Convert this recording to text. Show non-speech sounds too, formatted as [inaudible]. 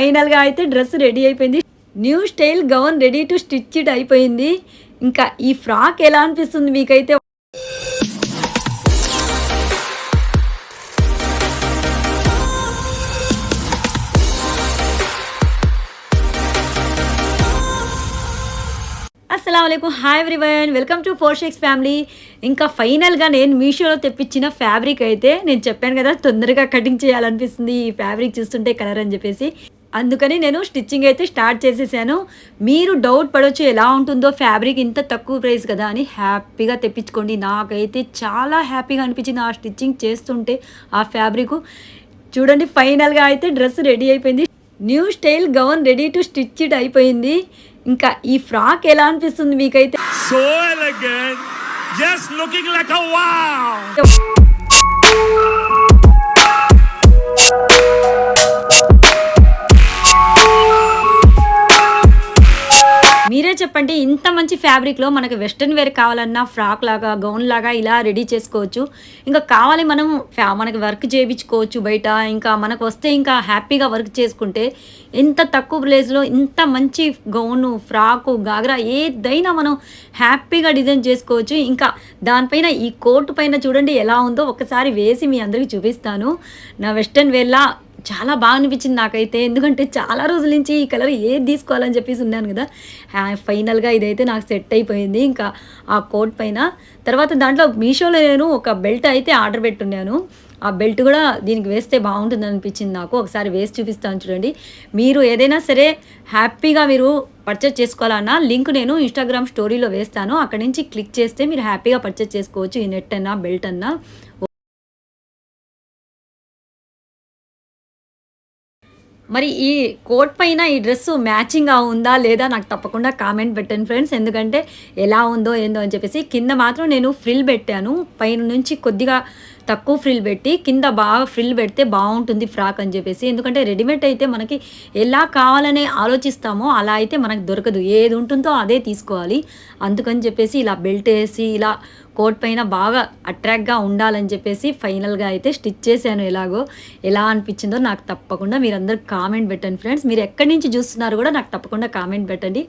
ఫైనల్గా అయితే dress ready అయిపోయింది. New style gown ready to stitch it అయిపోయింది. ఇంకా ఈ ఫ్రాక్ ఎలా అనిపిస్తుంది మీకైతే? అస్సలం hi everyone. Welcome to Four Shakes family. ఇంకా ఫైనల్గా నేను మీషోలో తెప్పించిన ఫ్యాబ్రిక్ అయితే నేను చెప్పాను కదా తొందరగా కటింగ్ చేయాలనిపిస్తుంది. ఈ ఫ్యాబ్రిక్ చూస్తుంటే కలర్ అని చెప్పేసి. అందుకని నేను స్టిచ్చింగ్ అయితే స్టార్ట్ చేసేసాను. మీరు డౌట్ పడవచ్చు ఎలా ఉంటుందో ఫ్యాబ్రిక్ ఇంత తక్కువ ప్రైస్ కదా అని హ్యాపీగా తెప్పించుకోండి. నాకైతే చాలా హ్యాపీగా అనిపించింది ఆ స్టిచ్చింగ్ చేస్తుంటే ఆ ఫ్యాబ్రిక్. చూడండి ఫైనల్గా అయితే డ్రెస్ రెడీ అయిపోయింది. New style gown ready to stitch it అయిపోయింది. ఇంకా ఈ ఫ్రాక్ ఎలా అనిపిస్తుంది మీకైతే? So elegant, just looking like a [laughs] చెప్పండి ఇంత మంచి ఫ్యాబ్రిక్లో మనకి వెస్ట్రన్ వేర్ కావాలన్నా ఫ్రాక్ లాగా గౌన్ లాగా ఇలా రెడీ చేసుకోవచ్చు. ఇంకా కావాలి మనం ఫ్యా మనకి వర్క్ చేయించుకోవచ్చు బయట. ఇంకా మనకు వస్తే ఇంకా హ్యాపీగా వర్క్ చేసుకుంటే ఎంత తక్కువ ప్లేస్లో ఇంత మంచి గౌను ఫ్రాకు గాగ్రా ఏదైనా మనం హ్యాపీగా డిజైన్ చేసుకోవచ్చు. ఇంకా దానిపైన ఈ కోర్టు పైన చూడండి ఎలా ఉందో. ఒకసారి వేసి మీ అందరికీ చూపిస్తాను. నా వెస్ట్రన్ వేర్లా చాలా బాగా అనిపించింది నాకైతే. ఎందుకంటే చాలా రోజుల నుంచి ఈ కలర్ ఏది తీసుకోవాలని చెప్పేసి ఉన్నాను కదా. ఫైనల్గా ఇదైతే నాకు సెట్ అయిపోయింది. ఇంకా ఆ కోట్ పైన తర్వాత దాంట్లో మీషోలో నేను ఒక బెల్ట్ అయితే ఆర్డర్ పెట్టున్నాను. ఆ బెల్ట్ కూడా దీనికి వేస్తే బాగుంటుంది అనిపించింది నాకు. ఒకసారి వేసి చూపిస్తాను చూడండి. మీరు ఏదైనా సరే హ్యాపీగా మీరు పర్చేస్ చేసుకోవాలన్నా లింక్ నేను ఇన్స్టాగ్రామ్ స్టోరీలో వేస్తాను. అక్కడి నుంచి క్లిక్ చేస్తే మీరు హ్యాపీగా పర్చేజ్ చేసుకోవచ్చు. ఈ నెట్ అన్నా బెల్ట్ అన్నా. మరి ఈ కోట్ పైన ఈ డ్రెస్ మ్యాచింగ్గా ఉందా లేదా నాకు తప్పకుండా కామెంట్ పెట్టండి ఫ్రెండ్స్. ఎందుకంటే ఎలా ఉందో ఏందో అని చెప్పేసి కింద మాత్రం నేను ఫ్రిల్ పెట్టాను. పైన నుంచి కొద్దిగా తక్కువ ఫ్రిల్ పెట్టి కింద బాగా ఫ్రిల్ పెడితే బాగుంటుంది ఫ్రాక్ అని చెప్పేసి. ఎందుకంటే రెడీమేడ్ అయితే మనకి ఎలా కావాలనే ఆలోచిస్తామో అలా అయితే మనకు దొరకదు. ఏది ఉంటుందో అదే తీసుకోవాలి. అందుకని చెప్పేసి ఇలా బెల్ట్ వేసి ఇలా కోట్ పైన బాగా అట్రాక్ట్గా ఉండాలని చెప్పేసి ఫైనల్గా అయితే స్టిచ్ చేశాను ఎలాగో. ఎలా అనిపించిందో నాకు తప్పకుండా మీరందరూ కామెంట్ పెట్టండి ఫ్రెండ్స్. మీరు ఎక్కడి నుంచి చూస్తున్నారు కూడా నాకు తప్పకుండా కామెంట్ పెట్టండి.